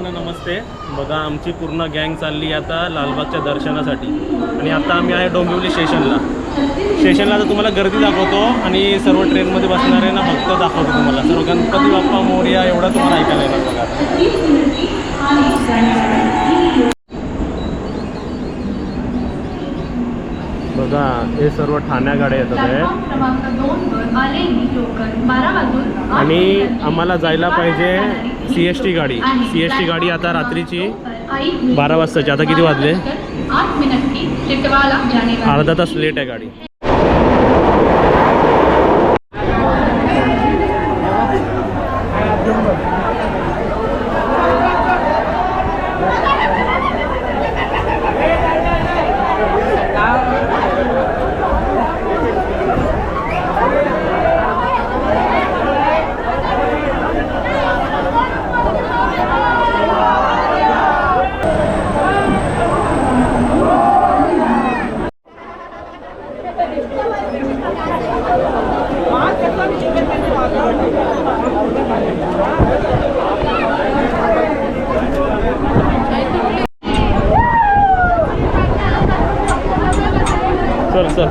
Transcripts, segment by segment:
सर्वांना नमस्ते. बघा आमची पूर्ण गँग चालली आता लालबागच्या दर्शनासाठी. आणि आता आम्ही आहे डोंबिवली स्टेशनला. स्टेशनला आता तुम्हाला गर्दी दाखवतो आणि सर्व ट्रेनमध्ये बसणारे ना फक्त दाखवतो तुम्हाला. सर्व गणपती बाप्पा मोर्या एवढं तुम्हाला ऐकायला येणार बघा. बघा हे सर्व ठाण्या गाड्या येतात आहे आणि आम्हाला जायला पाहिजे सी एस टी गाडी. सी एस टी गाडी आता रात्रीची बारा वाजताची. आता किती वाजले? अर्धा तास लेट आहे गाडी. चल चल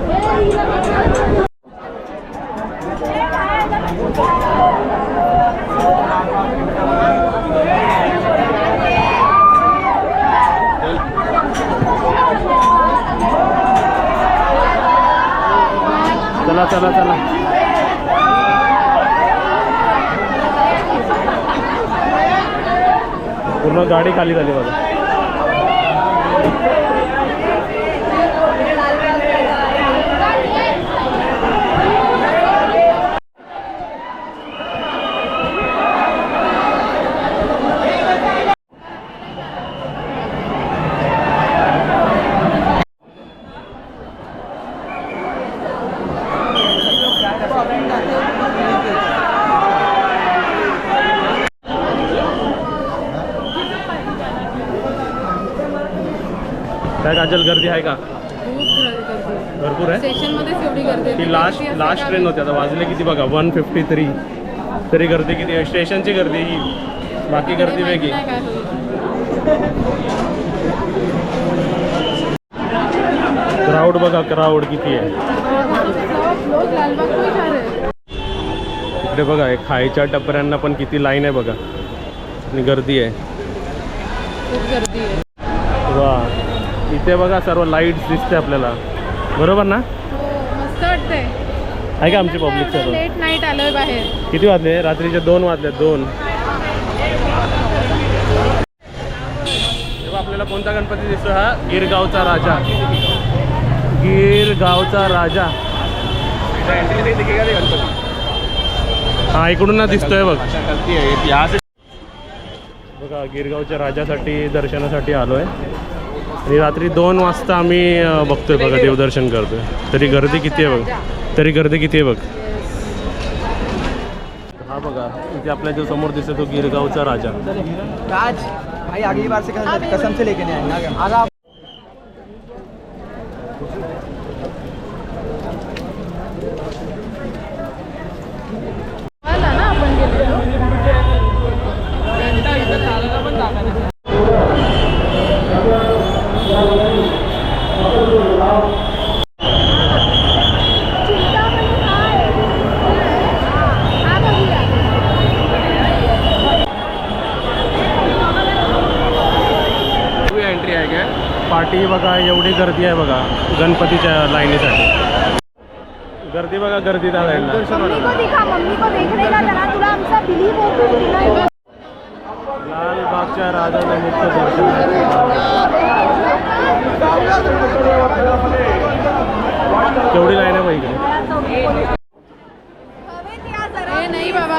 चला चला चला. पूर्ण गाडी खाली झाली बघा. काय काजल गर्दी आहे का? भरपूर आहे? एवढी गर्दी ती लास्ट लास्ट ट्रेन होती. आता वाजले किती बघा? वन फिफ्टी थ्री तरी गर्दी किती स्टेशनची गर्दी ही. बाकी गर्दी वेगळी. क्राऊड बघा क्राऊड किती आहे. इकडे बघा हे खायच्या टपऱ्यांना पण किती लाईन आहे बघा. आणि गर्दी आहे. खूप गर्दी आहे. वा इथे बघा सर्व लाईट्स दिसते आपल्याला. बरोबर ना? हो मस्त वाटतंय. आहे का आमची पब्लिक सर्व? लेट नाईट आलोय बाहेर. किती वाजले? रात्रीचे दोन वाजले दोन. तेव्हा आपल्याला कोणता गणपती दिसतो हा? गिरगावचा राजा. गिरगावचा राजा. हा इकडून ना दिसतोय बघ. बघा गिरगावच्या राजासाठी दर्शनासाठी आलोय. आणि रात्री दोन वाजता आम्ही बघतोय बघा देवदर्शन करतोय. तरी गर्दी किती आहे बघ. तरी गर्दी किती आहे बघ. हा बघा इथे आपल्या जो समोर दिसतो तो गिरगावचा राजा. राज भाई अगली बार से कसम कसम से लेके नहीं. आएंगे आला ना आपण गेलेलो एंट्री आहे काय पार्टी एवढी गर्दी आहे बघा गणपतीच्या लाईनीसाठी. गर्दी बघा गर्दी त्या लाईनला लालबागच्या राजाचं मुख्य दर्शन केवढी लाईन आहे बाई इकडे हवेत या जरा ए, नहीं बाबा,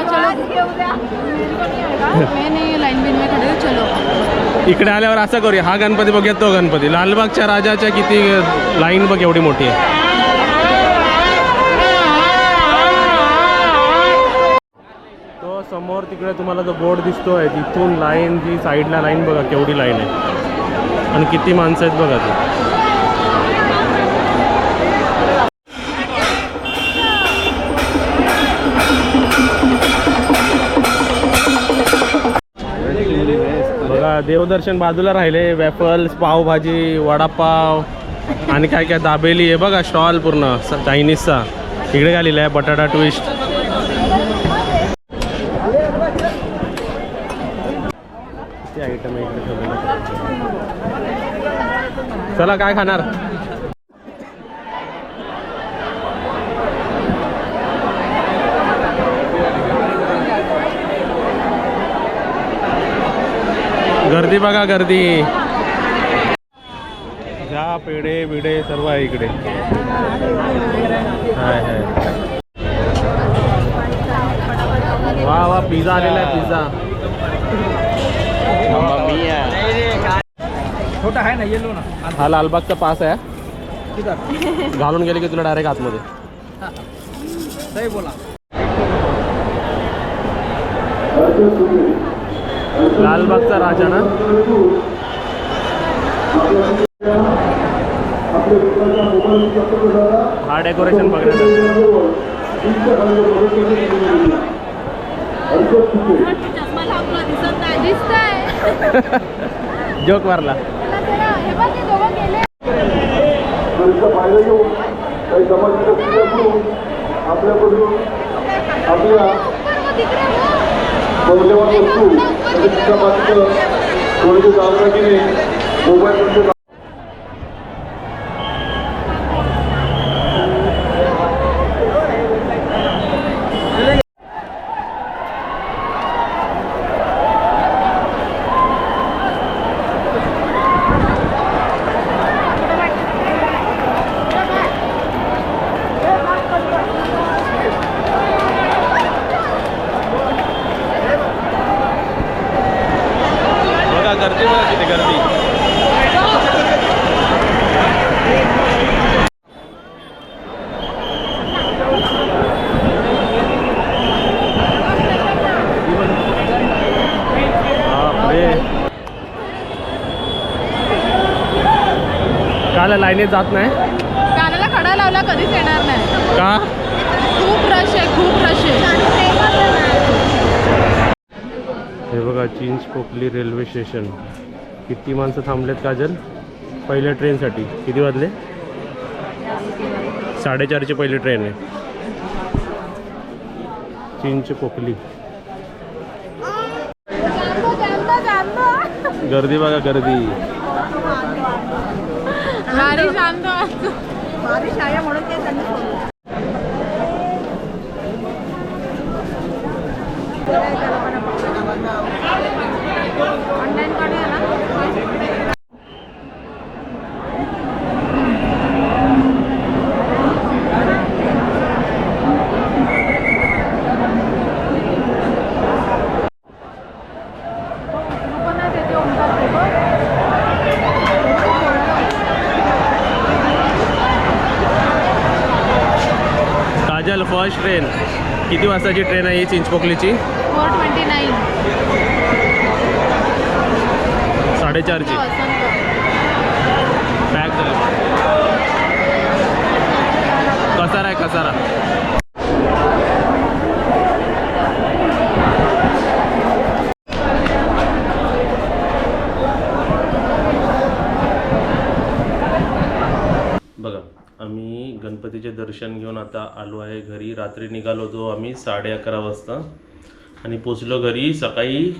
चलो. आज घेऊ द्या मैं नहीं लाइन बिन में खड़े हो चलो इकडे आल्यावर असं करूया. हा गणपती बघूया तो गणपती. लालबागच्या राजाच्या किती लाईन बघ एवढी मोठी आहे. तो समोर तिकडे तुम्हाला जो बोर्ड दिसतोय तिथून लाईन जी साईडला लाईन बघा केवढी लाईन आहे. आणि किती माणसं आहेत बघा ती. देवदर्शन बाजूला राहिले. वेफल्स पावभाजी वडापाव आणि काय काय दाबेली. आहे बघा स्टॉल पूर्ण चायनीजचा. इकडे काय आहे बटाटा ट्विस्ट आयटम चला काय खाणार? गर्दी बघा गर्दी. चहा पेढे बिडे सर्व आहे इकडे. हाय हाय. वा वा पिझ्झा आलेला आहे पिझ्झा. छोटा आहे ना येलो ना. हा लालबागचा पास आहे घालून गेले की तुला डायरेक्ट आतमध्ये. सही बोला. लालबागचा राजा ना? हा डेकोरेशन बघण्यासाठी जोक मारला. आपल्याकडून आपल्या मौल्यवान वस्तू म्हणजे चित्रपात्र थोडेसे दागदागिने मोबाईल बघा गर्दी बघा किती गर्दी बापरे. काल लाईनीत जात नाही. कानाला खडा लावला कधीच येणार नाही. का? खूप रश आहे खूप रश आहे. हे बघा चिंच पोकली रेल्वे स्टेशन किती माणसं थांबलेत काजल? पहिल्या ट्रेनसाठी किती वाजले? साडेचारची पहिली ट्रेन आहे. चिंच पोकली गर्दी बघा गर्दी. गाडी शांत बारिश आहे म्हणून ते त्यांनी सोडलं. ऑनलाईन काढूया ना पण नाही देते ओमकार ते बघ. Kajal first train. किती वाजताची ट्रेन आहे ही चिंचपोकलीची? Four twenty nine. साडेचारची. पॅक झालं कसारा आहे कसारा बघा आम्ही गणपतीचे दर्शन घेऊन आता आलो आहे घरी. रात्री निघालो होतो आम्ही साडे अकरा वाजता आणि पोचलो घरी सकाळी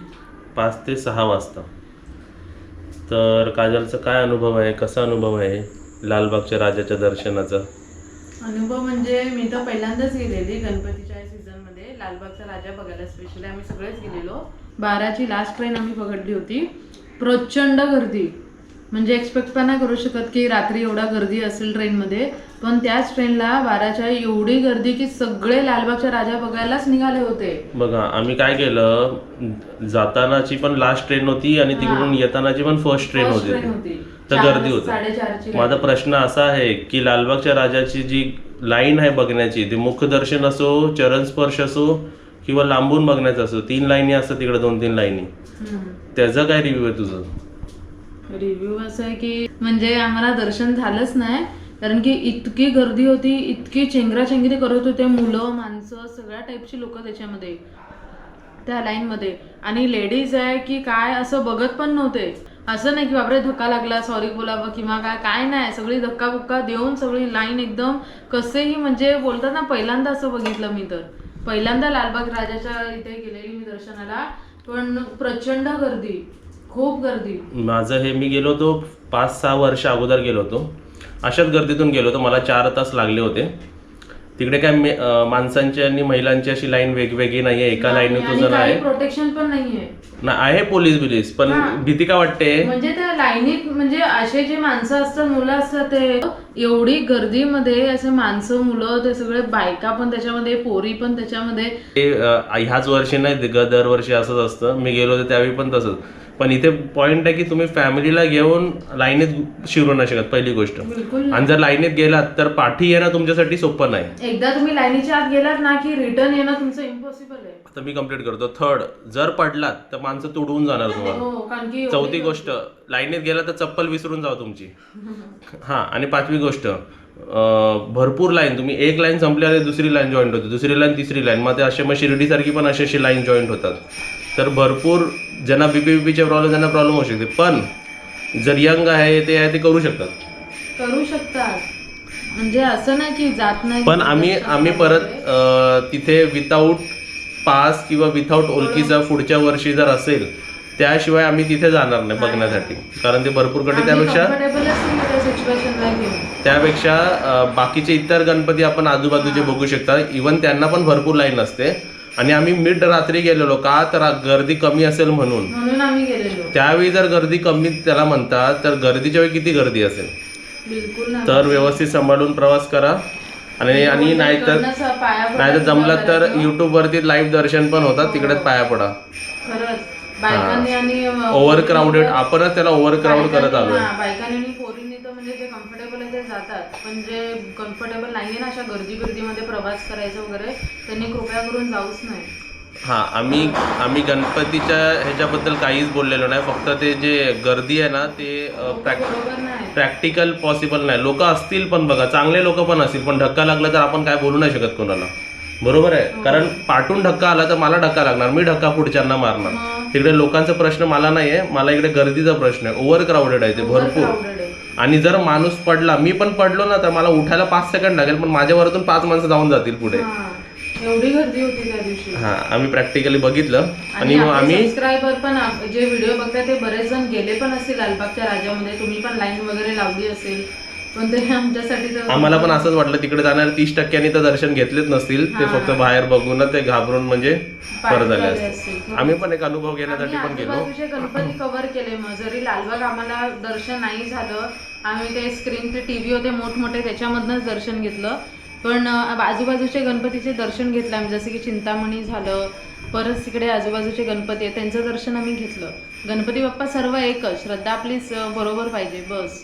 पाच ते सहा वाजता. तर काजलचा काय अनुभव आहे? कसा अनुभव आहे लालबागच्या राजाच्या दर्शनाचा? अनुभव म्हणजे मी तर पहिल्यांदाच गेलेली गणपतीच्या सीझनमध्ये लालबागचा राजा बघायला स्पेशली आम्ही सगळेच गेलेलो. बाराची लास्ट ट्रेन आम्ही पकडली होती. प्रचंड गर्दी. म्हणजे एक्सपेक्ट पण नाही करू शकत की रात्री एवढा गर्दी असेल ट्रेनमध्ये पण त्याच ट्रेनला बाराच्या एवढी गर्दी की सगळे लालबागच्या राजा बघायलाच निघाले होते. बघा आम्ही काय केलं जातानाची पण लास्ट ट्रेन होती आणि तिकडून येतानाची पण फर्स्ट ट्रेन होती. तर गर्दी होती. माझा प्रश्न असा आहे की लालबागच्या राजाची जी लाईन आहे बघण्याची ते मुखदर्शन असो चरणस्पर्श असो किंवा लांबून बघण्याचं असो तीन लाईनी असतात तिकडे दोन तीन लाईनी. त्याचा काय रिव्ह्यू आहे तुझं? रिव्ह्यू असं आहे की म्हणजे आम्हाला दर्शन झालंच नाही. कारण की इतकी गर्दी होती इतकी चेंगराचेंगरी करत होते मुलं माणसं सगळ्या टाईपची लोक त्याच्यामध्ये त्या लाईनमध्ये आणि लेडीज आहे की काय असं बघत पण नव्हते. असं नाही की बापरे धक्का लागला सॉरी बोलावं किंवा काय काय नाही. सगळी धक्का बुक्का देऊन सगळी लाईन एकदम कसेही म्हणजे बोलतात ना पहिल्यांदा असं बघितलं मी तर. पहिल्यांदा लालबाग राजाच्या इथे गेलेली मी दर्शनाला. पण प्रचंड गर्दी. खूप गर्दी. माझं हे मी गेलो होतो पाच सहा वर्ष अगोदर गेलो होतो. अशाच गर्दीतून गेलो होतो. मला चार तास लागले होते. तिकडे काय मे- अं, माणसांची आणि महिलांची अशी लाईन वेगवेगळी नाही आहे एका लाईन आणि तुझं काही आहे. प्रोटेक्शन पण नाहीये. ना आहे पोलीस बिलीस पण हा. भीती का वाटते? म्हणजे त्या लाईनीत म्हणजे असे जे माणसं असतात मुलं असतात ते एवढी गर्दीमध्ये असे माणसं मुलं ते सगळे बायका पण त्याच्यामध्ये पोरी पण त्याच्यामध्ये. ते अं, ह्याच वर्षी नाही ग- दरवर्षी असंच असतं. मी गेलो होतो त्यावेळी पण तसंच. पण इथे पॉइंट आहे की तुम्ही फॅमिलीला घेऊन लाईनीत शिरू नाही शकत पहिली गोष्ट. बिलकुल. आणि जर लाईनीत गेलात तर पाठी येणं तुमच्यासाठी सोपं नाही. एकदा तुम्ही लाईनीच्या आत गेलात ना की रिटर्न येणं तुमचं इम्पॉसिबल आहे. आता मी कंप्लीट करतो. थर्ड जर पडलात तर माणसं तुडवून जाणार तुम्हाला. हो कारण की एवढी चौथी गोष्ट लाईनीत गेला तर चप्पल विसरून जाव तुमची. हा आणि पाचवी गोष्ट अं, भरपूर लाईन तुम्ही एक लाईन संपल्यावर दुसरी लाईन जॉईंट होते. दुसरी लाईन तिसरी लाईन मग ते असे मग शिर्डीसारखी पण अशी अशी लाईन जॉईंट होतात. तर भरपूर ज्यांना बीपी बीपीचे प्रॉब्लेम त्यांना प्रॉब्लेम होऊ शकते. पण जर यंग आहे ते आहे ते करू शकतात. करू शकतात. म्हणजे असं नाही की जात नाही. पण आम्ही आम्ही परत अं, तिथे विदाऊट पास किंवा विदाऊट ओळखीचा पुढच्या वर्षी जर असेल त्याशिवाय आम्ही तिथे जाणार नाही बघण्यासाठी. कारण ते भरपूर कठी त्यापेक्षा सिच्युएशनला घेऊन. त्यापेक्षा अं, बाकीचे इतर गणपती आपण आजूबाजूचे बघू शकता. इवन त्यांना पण भरपूर लाईन असते. आणि आम्ही मिड रात्री गेलेलो. का तर गर्दी कमी असेल म्हणून. म्हणून आम्ही गेलेलो. त्यावेळी जर गर्दी कमी त्याला म्हणतात तर गर्दीच्या वेळी किती गर्दी असेल? बिलकुल नाही. तर व्यवस्थित सांभाळून प्रवास करा. आणि आणि नाहीतर पाया नाहीतर जमलं तर करायचं. युट्यूब वरती लाईव्ह दर्शन पण होतात तिकडेच पाया पडा. खरंच. बायकांनी आणि अं, ओव्हर क्राऊडेड आपणच त्याला ओव्हर क्राऊड करत आलोय. हा, बायकांनी आणि पोरींनी तर म्हणजे जे कम्फर्टेबल आहे ते जातात. पण जे कम्फर्टेबल नाहीये ना अशा गर्दी गर्दीमध्ये प्रवास करायचा वगैरे त्यांनी कृपया करून जाऊच नाही. हा आम्ही आम्ही गणपतीच्या ह्याच्याबद्दल काहीच बोललेलो नाही. फक्त ते जे गर्दी आहे ना ते प्रॅक् बरोबर नाही. प्रॅक्टिकल पॉसिबल नाही. लोक असतील पण बघा चांगले लोक पण असतील पण धक्का लागला तर आपण काय बोलू नाही शकत कोणाला. बरोबर आहे? कारण पाठून धक्का आला तर मला धक्का लागणार मी धक्का पुढच्यांना मारणार. तिकडे लोकांचा प्रश्न मला नाही आहे मला इकडे गर्दीचा प्रश्न आहे. ओव्हर क्राऊडेड आहे ते भरपूर. आहे. आणि जर माणूस पडला मी पण पडलो ना तर मला उठायला पाच सेकंड लागेल पण माझ्या वरतून पाच माणसं जाऊन जातील पुढे. हा. एवढी गर्दी होती त्या दिवशी. हा आम्ही प्रॅक्टिकली बघितलं. आणि आणि मग आम्ही सबस्क्रायबर पण आप- जे व्हिडिओ बघतात ते बरेच जण गेले पण असतील लालबागच्या राजामध्ये तुम्ही पण लाईन वगैरे लावली असेल. पण ते आमच्यासाठी तर आम्हाला पण असंच वाटलं तिकडे जाणार तीस टक्क्यांनी तर दर्शन घेतलेच नसतील. ते फक्त बाहेर बघूनच ते घाबरून म्हणजे परत झाले झाले असतील. असतील. आम्ही पण एक अनुभव घेण्यासाठी आम्ही पण गेलो. आजूबाजूचे गणपती कव्हर केले मग जरी लालबाग आम्हाला दर्शन नाही झालं. आम्ही ते स्क्रीन ते टीव्ही होते मोठमोठे त्याच्यामधनंच दर्शन घेतलं. पण अं, आजूबाजूचे गणपतीचे दर्शन घेतलं आम्ही जसं की चिंतामणी झालं परत तिकडे आजूबाजूचे गणपती आहेत त्यांचं दर्शन आम्ही घेतलं. गणपती बाप्पा सर्व एकच श्रद्धा आपलीच अं, बरोबर पाहिजे बस.